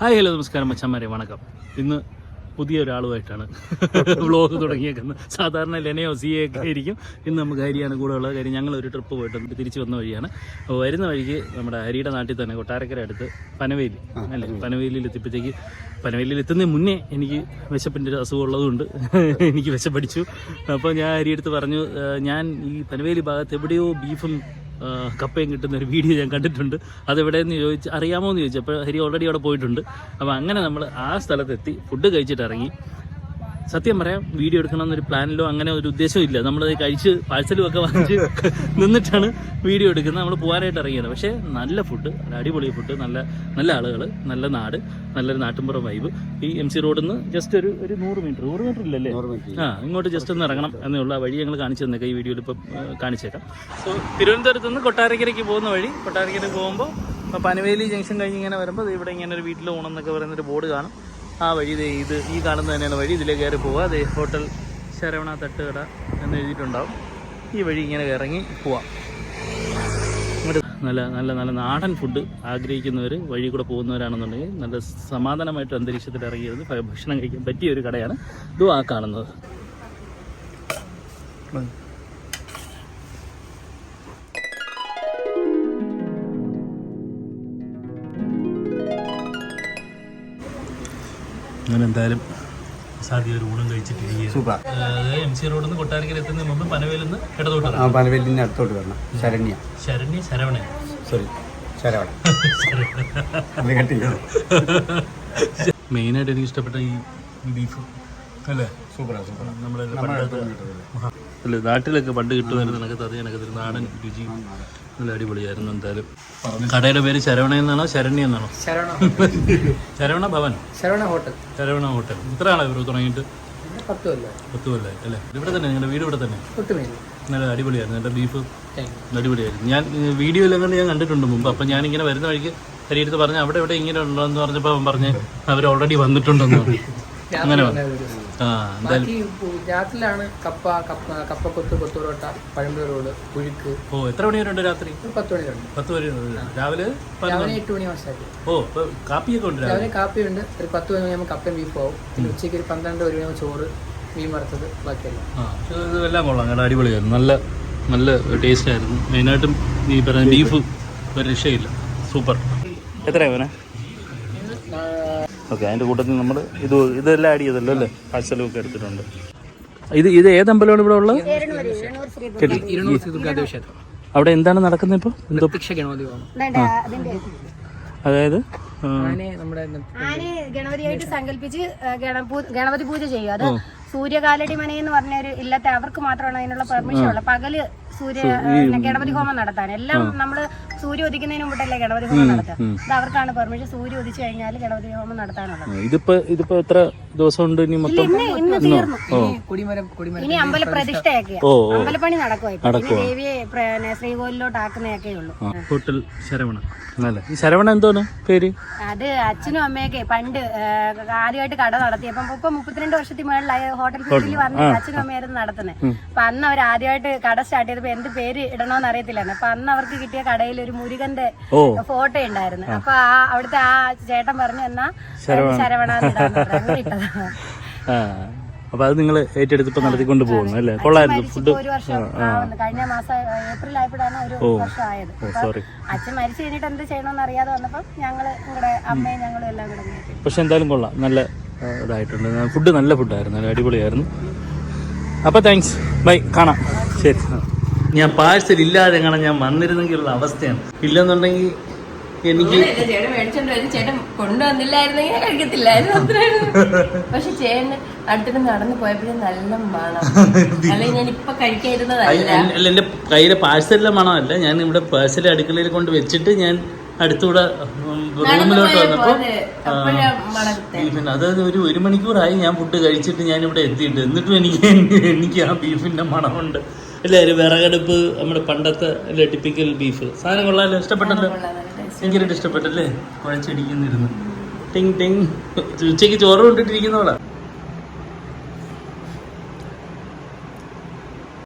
Hi hello നമസ്കാരം മച്ചന്മാരെ വണക്കം. ഇന്ന് പുതിയ ഒരാളുമായിട്ടാണ് വ്ളോഗ് തുടങ്ങിയേക്കുന്നത്. സാധാരണ ലെനയോ സി എ ഒക്കെ ആയിരിക്കും. ഇന്ന് നമുക്ക് ഹരിയാണ് കൂടെ ഉള്ളത്. കാര്യം ഞങ്ങൾ ഒരു ട്രിപ്പ് പോയിട്ട് തിരിച്ചു വന്ന വഴിയാണ്. അപ്പോൾ വരുന്ന വഴിക്ക് നമ്മുടെ ഹരിയുടെ നാട്ടിൽ തന്നെ കൊട്ടാരക്കര അടുത്ത് പനവേലി അല്ലേ? പനവേലിയിൽ എത്തിയപ്പോഴത്തേക്ക് പനവേലിയിൽ എത്തുന്നതിന് മുന്നേ എനിക്ക് വിശപ്പിന്റെ ഒരു അസുഖം ഉള്ളതുകൊണ്ട് എനിക്ക് വിശപ്പടിച്ചു. അപ്പോൾ ഞാൻ ഹരിയെടുത്ത് പറഞ്ഞു ഞാൻ ഈ പനവേലി ഭാഗത്ത് എവിടെയോ ബീഫും കപ്പയും കിട്ടുന്ന ഒരു വീഡിയോ ഞാൻ കണ്ടിട്ടുണ്ട്. അതെവിടെയെന്ന് ചോദിച്ച് അറിയാമോ എന്ന് ചോദിച്ചപ്പോൾ ഹരി ഓൾറെഡി അവിടെ പോയിട്ടുണ്ട്. അപ്പോൾ അങ്ങനെ നമ്മൾ ആ സ്ഥലത്തെത്തി ഫുഡ് കഴിച്ചിട്ട് ഇറങ്ങി സത്യം പറയാം വീഡിയോ എടുക്കണമെന്നൊരു പ്ലാനിലോ അങ്ങനെ ഒരു ഉദ്ദേശവും ഇല്ല. നമ്മൾ കഴിച്ച് പാഴ്സലും ഒക്കെ വാങ്ങിച്ച് നിന്നിട്ടാണ് വീഡിയോ എടുക്കുന്നത്. നമ്മൾ പോകാനായിട്ട് ഇറങ്ങിയത്. പക്ഷേ നല്ല ഫുഡ് നല്ല അടിപൊളി ഫുഡ് നല്ല നല്ല ആളുകൾ നല്ല നാട് നല്ലൊരു നാട്ടിൻപുറം വൈബ് ഈ എം സി റോഡിൽ നിന്ന് ജസ്റ്റ് ഒരു ഒരു നൂറ് മീറ്റർ നൂറ് മീറ്റർ ഇല്ലല്ലേ? ആ ഇങ്ങോട്ട് ജസ്റ്റ് ഒന്ന് ഇറങ്ങണം എന്നുള്ള ഉള്ളൂ ആ വഴി ഞങ്ങൾ കാണിച്ചു തന്നേക്കാം. ഈ വീഡിയോയിൽ ഇപ്പം കാണിച്ചേക്കാം. സോ തിരുവനന്തപുരത്ത് നിന്ന് കൊട്ടാരക്കരയ്ക്ക് പോകുന്ന വഴി കൊട്ടാരക്കര പോകുമ്പോൾ ഇപ്പോൾ പനവേലി ജംഗ്ഷൻ കഴിഞ്ഞ് ഇങ്ങനെ വരുമ്പോൾ ഇവിടെ ഇങ്ങനെ ഒരു വീട്ടിൽ ഊണെന്നൊക്കെ പറയുന്നൊരു ബോർഡ് കാണും. ആ വഴി ഇത് ഈ കാണുന്ന തന്നെയാണ് വഴി. ഇതിലേ കയറി പോവുക അതേ ഹോട്ടൽ ശരവണ തട്ടുകട എന്ന് എഴുതിയിട്ടുണ്ടാവും. ഈ വഴി ഇങ്ങനെ ഇറങ്ങി പോവാം. നല്ല നല്ല നല്ല നാടൻ ഫുഡ് ആഗ്രഹിക്കുന്നവർ വഴി കൂടെ പോകുന്നവരാണെന്നുണ്ടെങ്കിൽ നല്ല സമാധാനമായിട്ട് അന്തരീക്ഷത്തിൽ ഇറങ്ങിയിരുന്ന് ഭക്ഷണം കഴിക്കാൻ പറ്റിയ ഒരു കടയാണ് ഇതും ആ കാണുന്നത് അങ്ങനെ എന്തായാലും സാധ്യ ഒരു ഊണം കഴിച്ചിട്ട് സൂപ്പർ. എം സി റോഡിൽ നിന്ന് കൊട്ടാരക്കര എത്തുന്നതിന് മുമ്പ് പനവേലിൽ നിന്ന് ഇടതോട്ട് ആ പനവേലിന്റെ അടുത്തോട്ട് വരണം. ശരണ്യ. ശരണ്യ ശരവണ സോറി ശരവണ മെയിനായിട്ട് എനിക്ക് ഇഷ്ടപ്പെട്ട ഈ ബീഫ് അല്ലേ? അല്ല നാട്ടിലൊക്കെ പണ്ട് കിട്ടുമായിരുന്നു എനിക്ക് അതിൽ നാടൻ രുചി നല്ല അടിപൊളിയായിരുന്നു എന്തായാലും. കടയുടെ പേര് ശരവണ എന്നാണോ ശരണ്യ എന്നാണോ? ശരവണ ഭവൻ. ശരവണ ഹോട്ടൽ. ശരവണ ഹോട്ടൽ. ഇത്ര ആളോ ഇവർ തുടങ്ങിയിട്ട് പത്ത് കൊല്ലം. പത്ത് അല്ലേ? ഇവിടെ തന്നെ നിങ്ങളുടെ വീട് ഇവിടെ തന്നെ? നല്ല അടിപൊളിയായിരുന്നു എന്റെ ബീഫ് അടിപൊളിയായിരുന്നു. ഞാൻ വീഡിയോയിലും കണ്ട് ഞാൻ കണ്ടിട്ടുണ്ട് മുമ്പ്. അപ്പം ഞാനിങ്ങനെ വരുന്ന വഴിക്ക് ശരീരത്ത് പറഞ്ഞ് അവിടെ ഇവിടെ ഇങ്ങനെ ഉണ്ടോ എന്ന് പറഞ്ഞപ്പോൾ അവൻ പറഞ്ഞ് അവർ ഓൾറെഡി വന്നിട്ടുണ്ടെന്ന് പറഞ്ഞു. അങ്ങനെ ആ എന്തായാലും രാത്രിയിലാണ് കപ്പ കപ്പ കപ്പക്കൊത്ത് കൊത്തുപൊറോട്ട പഴമ്പ് റോഡ് പുഴുക്ക്. ഓ എത്ര മണി വരെ ഉണ്ട് രാത്രി പത്ത് മണി കഴിഞ്ഞു പത്ത് വരെ. രാവിലെ എട്ട് മണി മാസമാക്കി ഓ ഇപ്പൊ കാപ്പിയൊക്കെ ഉണ്ട് രാവിലെ? രാവിലെ കാപ്പിയുണ്ട്. ഒരു പത്ത് മണി കഴിയുമ്പോൾ കപ്പയും ബീഫും ആവും പിന്നെ ഉച്ചയ്ക്ക് ഒരു പന്ത്രണ്ട് ഒരു മണി ചോറ് മീൻ വറുത്തത് ബാക്കിയല്ല. ആ കൊള്ളാം. അടിപൊളിയായിരുന്നു. നല്ല നല്ല ടേസ്റ്റ് ആയിരുന്നു മെയിനായിട്ടും ഈ ബീഫ്. ഒരു രക്ഷയില്ല. സൂപ്പർ. എത്രയാണ് ഓക്കെ അതിന്റെ കൂട്ടത്തിൽ നമ്മൾ ഇത് ഇതെല്ലാം ആഡ് ചെയ്തല്ലോ അല്ലേ? പാഴ്സലും ഒക്കെ എടുത്തിട്ടുണ്ട്. ഇത് ഇത് ഏത് അമ്പലമാണ് ഇവിടെ ഉള്ളത്? അവിടെ എന്താണ് നടക്കുന്നത് ഇപ്പോൾ അതായത് ഗണപതിയായിട്ട് സങ്കല്പിച്ച് ഗണപതി പൂജ ചെയ്യും അത് സൂര്യകാലടി മനയെന്ന് പറഞ്ഞ ഒരു ഇല്ലത്തെ അവർക്ക് മാത്രമാണ് അതിനുള്ള പെർമിഷൻ ഉള്ളത്. പകൽ സൂര്യ ഗണപതി ഹോമം നടത്താൻ. എല്ലാം നമ്മൾ സൂര്യ ഉദിക്കുന്നതിന് മുമ്പല്ലേ ഗണപതി ഹോമം നടത്താൻ ഇത് അവർക്കാണ് പെർമിഷൻ. സൂര്യ ഉദിച്ചു കഴിഞ്ഞാൽ ഗണപതി ഹോമം നടത്താനുള്ളത്. ഇതിപ്പോ ഇതിപ്പോ എത്ര ദിവസം ഉണ്ട് ഇനി മൊത്തം? ഇന്ന് തീർന്നു. കൊടിമരം കൊടിമരം ഇനി ഓ അമ്പലപ്പണി ഇനി ദേവിയെ ശ്രീകോലിലോട്ട് ശ്രീകോവിലോട്ട് ആക്കുന്നതൊക്കെ ഉള്ളൂ. ഹോട്ടൽ ശരവണ ഈ ശരവണ എന്തോന്ന് പേര്? അത് അച്ഛനും അമ്മയൊക്കെ പണ്ട് ആദ്യമായിട്ട് കട നടത്തിയപ്പം ഇപ്പൊ മുപ്പത്തിരണ്ട് വർഷത്തിൽ മേളിലായി ഹോട്ടൽ ഫീൽഡിൽ വന്ന അച്ഛനും അമ്മയായിരുന്നു നടത്തുന്നത്. അപ്പൊ അന്ന് അവർ ആദ്യമായിട്ട് കട സ്റ്റാർട്ട് ചെയ്തപ്പോ എന്ത് പേര് ഇടണോന്ന് അറിയത്തില്ലായിരുന്നു. അപ്പൊ അന്ന് അവർക്ക് കിട്ടിയ കടയിൽ ഒരു മുരുകന്റെ ഫോട്ടോ ഉണ്ടായിരുന്നു. അപ്പൊ ആ അവിടുത്തെ ആ ചേട്ടൻ പറഞ്ഞു എന്നാ ശരവണ അപ്പൊ അത് നിങ്ങൾ ഏറ്റെടുത്തിപ്പോ നടത്തിക്കൊണ്ട് പോകുന്നു അല്ലേ? കൊള്ളായിരുന്നു. ഫുഡ്. കഴിഞ്ഞ മാസം ഏപ്രിൽ ആയപ്പോഴാണ് ഒരു വർഷം ആയത്. സോറി. അച്ഛൻ മരിച്ചു കഴിഞ്ഞിട്ട് എന്ത് ചെയ്യണമെന്ന് അറിയാതെ വന്നപ്പോ ഞങ്ങൾ ഇവിടെ അമ്മയും ഞങ്ങളും എല്ലാം കൂടെ പക്ഷെ എന്തായാലും കൊള്ളാം. നല്ല ഇതായിട്ടുണ്ട്. ഫുഡ് നല്ല ഫുഡായിരുന്നു. നല്ല അടിപൊളിയായിരുന്നു. അപ്പോൾ താങ്ക്സ് ബൈ. കാണാം. ശരി. ഞാൻ പാഴ്സൽ ഇല്ലാതെ എങ്ങനെ ഞാൻ വന്നിരുന്നെങ്കിൽ ഉള്ള അവസ്ഥയാണ്. ഇല്ലെന്നുണ്ടെങ്കിൽ എനിക്ക് ചേട്ടൻ മേടിച്ചോണ്ട് വരും. ചേട്ടൻ കൊണ്ടുവന്നില്ലായിരുന്നെങ്കിൽ ഞാൻ കഴിക്കത്തില്ലായിരുന്നു അത്രയായിരുന്നു പക്ഷെ ചേട്ടൻ അടുത്തിട്ട് നടന്നു പോയപ്പോഴും നല്ല മണം. അല്ലെങ്കിൽ ഞാൻ ഇപ്പൊ കഴിക്കാതിരുന്നതല്ല. അല്ല എന്റെ കയ്യിലെ പാഴ്സലിലെ മണമല്ല. ഞാൻ ഇവിടെ പാഴ്സൽ അടുക്കളയിൽ കൊണ്ട് വെച്ചിട്ട് ഞാൻ അടുത്തൂടെ റൂമിലോട്ട് വന്നപ്പോ ബീഫിന് അതായത് ഒരു ഒരു മണിക്കൂറായി ഞാൻ ഫുഡ് കഴിച്ചിട്ട് ഞാൻ ഇവിടെ എത്തിയിട്ട്. എന്നിട്ടും എനിക്ക് എനിക്ക് ആ ബീഫിന്റെ മണമുണ്ട്. അല്ലേ? ഒരു വിറകടുപ്പ് നമ്മുടെ പണ്ടത്തെ അല്ലേ ടിപ്പിക്കൽ ബീഫ് സാധനം കൊള്ളാമല്ലോ ഇഷ്ടപ്പെട്ടല്ലോ ഭയങ്കരമായിട്ട് ഇഷ്ടപ്പെട്ടല്ലേ കുഴച്ചടിക്കുന്നിരുന്നു. ടിങ് ടിങ്. ഉച്ചയ്ക്ക് ചോറ് കൊണ്ടിട്ടിരിക്കുന്നവളാ